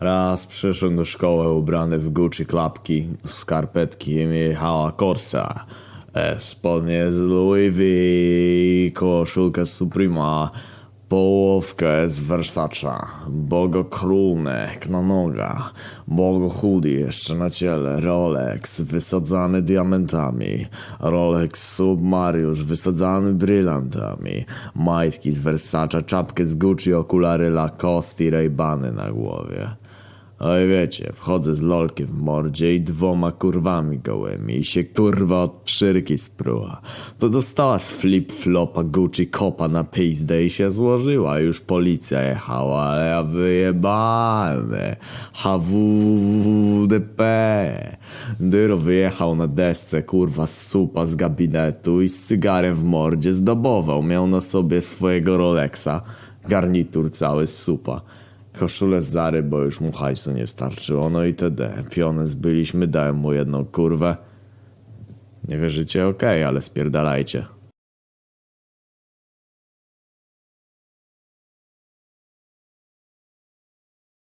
Raz przyszedłem do szkoły ubrany w Gucci klapki, skarpetki i jechała Corsa. E, spodnie z Louis V, koszulkę Suprema, połowkę z Versace, bogo krunek na nogach, bogo hoodie jeszcze na ciele, Rolex wysadzany diamentami, Rolex Submariusz wysadzany brylantami, majtki z Versace, czapkę z Gucci, okulary Lacoste i Ray-Bany na głowie. Oj wiecie, wchodzę z lolkiem w mordzie i dwoma kurwami gołymi i się kurwa od trzyrki spruła. To dostała z flip-flopa Gucci kopa na pizdę i się złożyła. Już policja jechała, ale ja wyjebany. HWDP. Dyro wyjechał na desce, kurwa, z supa z gabinetu i z cygarem w mordzie zdobował. Miał na sobie swojego Rolexa. Garnitur cały z supa. Koszulę z Zary, bo już mu hajsu nie starczyło, no i td. Pionę zbyliśmy, dałem mu jedną kurwę. Nie wierzycie? Okej, ale spierdalajcie.